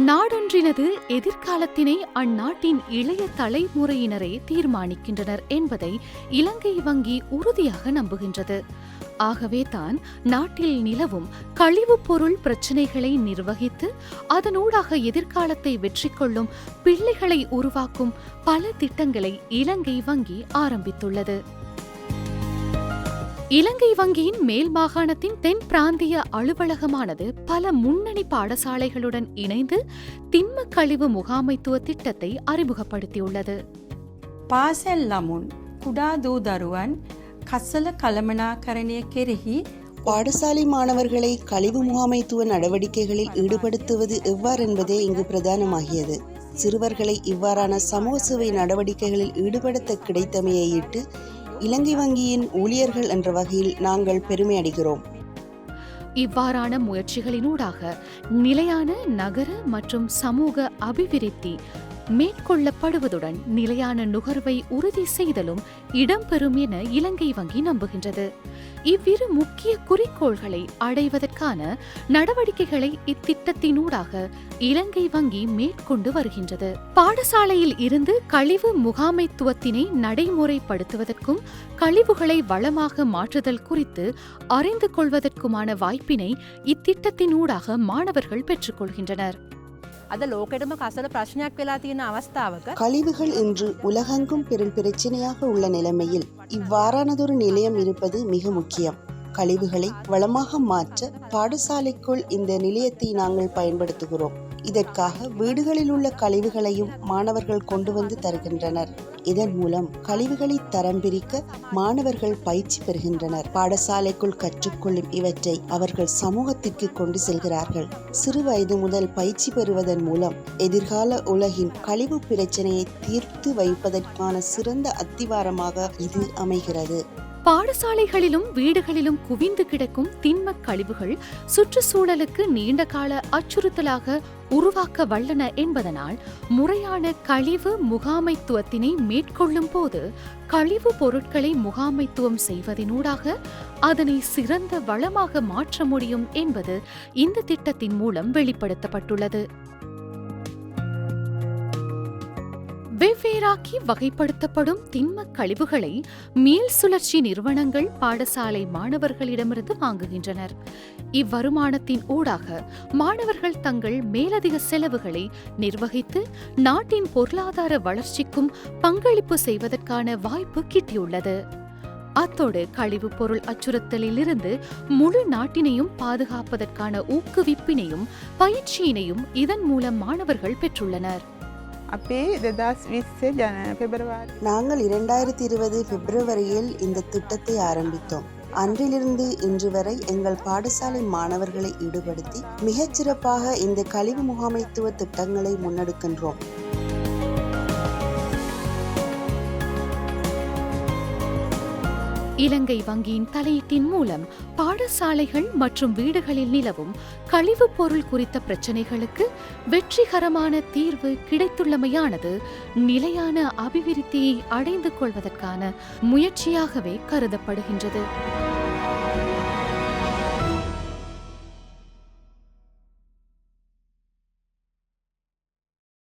நாடொன்றினது எதிர்காலத்தினை அந்நாட்டின் இளைய தலைமுறையினரே தீர்மானிக்கின்றனர் என்பதை இலங்கை வங்கி உறுதியாக நம்புகின்றது. ஆகவே தான் நாட்டில் நிலவும் கழிவுப் பொருள் பிரச்சினைகளை நிர்வகித்து அதனூடாக எதிர்காலத்தை வெற்றி கொள்ளும் பிள்ளைகளை உருவாக்கும் பல திட்டங்களை இலங்கை வங்கி ஆரம்பித்துள்ளது. இலங்கை வங்கியின் மேல் மாகாணத்தின் தென் பிராந்திய அலுவலகமானது பல முன்னணி பாடசாலைகளுடன் இணைந்து திண்ம கழிவு முகாமைத்துவ திட்டத்தை அறிமுகப்படுத்தியுள்ளது පාසැල් ළමුන් කුඩා දූ දරුවන් කස්සල කළමනාකරණය කෙරෙහි பாடசாலை மாணவர்களை கழிவு முகாமைத்துவ நடவடிக்கைகளில் ஈடுபடுத்துவது எவ்வாறென்பதே இங்கு பிரதானமாகியது சிறுவர்களை இவ்வாறான சமூக சேவை நடவடிக்கைகளில் ஈடுபடுத்த கிடைத்தமையையிட்டு இலங்கை வங்கியின் ஊழியர்கள் என்ற வகையில் நாங்கள் பெருமை அடைகிறோம் இவ்வாறான முயற்சிகளினூடாக நிலையான நகர மற்றும் சமூக அபிவிருத்தி மேற்கொள்ளப்படுவதுடன் நிலையான நுகர்வை உறுதி செய்தலும் இடம்பெறும் என இலங்கை வங்கி நம்புகின்றது. இவ்விரு முக்கிய குறிக்கோள்களை அடைவதற்கான நடவடிக்கைகளை இத்திட்டத்தினூடாக இலங்கை வங்கி மேற்கொண்டு வருகின்றது. பாடசாலையில் இருந்து கழிவு முகாமைத்துவத்தினை நடைமுறைப்படுத்துவதற்கும் கழிவுகளை வளமாக மாற்றுதல் குறித்து அறிந்து கொள்வதற்குமான வாய்ப்பினை இத்திட்டத்தினூடாக மாணவர்கள் பெற்றுக்கொள்கின்றனர். අද ලෝකෙටම කසල ප්‍රශ්නයක් වෙලා තියෙන අවස්ථාවක கழிவுகள் இன்று உலகெங்கும் பெரும் பிரச்சனையாக உள்ள நிலைமையில் இவ்வாறானதொரு நிலையம் இருப்பது மிக முக்கியம் கழிவுகளை வளமாக மாற்ற பாடசாலைக்குள் இந்த நிலையத்தை நாங்கள் பயன்படுத்துகிறோம். இதற்காக வீடுகளில் உள்ள கழிவுகளையும் மாணவர்கள் கொண்டு வந்து தருகின்றனர். இதன் மூலம் கழிவுகளை தரம் பிரிக்க மாணவர்கள் பயிற்சி பெறுகின்றனர். பாடசாலைக்குள் கற்றுக்கொள்ளும் இவற்றை அவர்கள் சமூகத்திற்கு கொண்டு செல்கிறார்கள். சிறு வயது முதல் பயிற்சி பெறுவதன் மூலம் எதிர்கால உலகின் கழிவு பிரச்சனையை தீர்த்து வைப்பதற்கான சிறந்த அத்திவாரமாக இது அமைகிறது. பாடசாலைகளிலும் வீடுகளிலும் குவிந்து கிடக்கும் திண்ம கழிவுகள் சுற்றுச்சூழலுக்கு நீண்டகால அச்சுறுத்தலாக உருவாக்க வல்லன என்பதனால் முறையான கழிவு முகாமைத்துவத்தினை மேற்கொள்ளும் போது கழிவு பொருட்களை முகாமைத்துவம் செய்வதனூடாக அதனை சிறந்த வளமாக மாற்ற முடியும் என்பது இந்த திட்டத்தின் மூலம் வெளிப்படுத்தப்பட்டுள்ளது. வெவ்வேறாக்கி வகைப்படுத்தப்படும் திண்ம கழிவுகளை மீள் சுழற்சி நிறுவனங்கள் பாடசாலை மாணவர்களிடமிருந்து வாங்குகின்றனர். இவ்வருமானத்தின் ஊடாக மாணவர்கள் தங்கள் மேலதிக செலவுகளை நிர்வகித்து நாட்டின் பொருளாதார வளர்ச்சிக்கும் பங்களிப்பு செய்வதற்கான வாய்ப்பு கிட்டியுள்ளது. அத்தோடு கழிவுப் பொருள் அச்சுறுத்தலிலிருந்து முழு நாட்டினையும் பாதுகாப்பதற்கான ஊக்குவிப்பினையும் பயிற்சியினையும் இதன் மூலம் மாணவர்கள் பெற்றுள்ளனர். அப்பே ததாஸ் விஸ்ஸு ஜன பிப்ரவரி. நாங்கள் இரண்டாயிரத்தி இருபது பிப்ரவரியில் இந்த திட்டத்தை ஆரம்பித்தோம். அன்றிலிருந்து இன்று வரை எங்கள் பாடசாலை மாணவர்களை ஈடுபடுத்தி மிகச்சிறப்பாக இந்த கழிவு முகாமைத்துவ திட்டங்களை முன்னெடுக்கின்றோம். இலங்கை வங்கியின் தலையீட்டின் மூலம் பாடசாலைகள் மற்றும் வீடுகளில் நிலவும் கழிவுப் பொருள் குறித்த பிரச்சினைகளுக்கு வெற்றிகரமான தீர்வு கிடைத்துள்ளமையானது நிலையான அபிவிருத்தியை அடைந்து கொள்வதற்கான முயற்சியாகவே கருதப்படுகின்றது.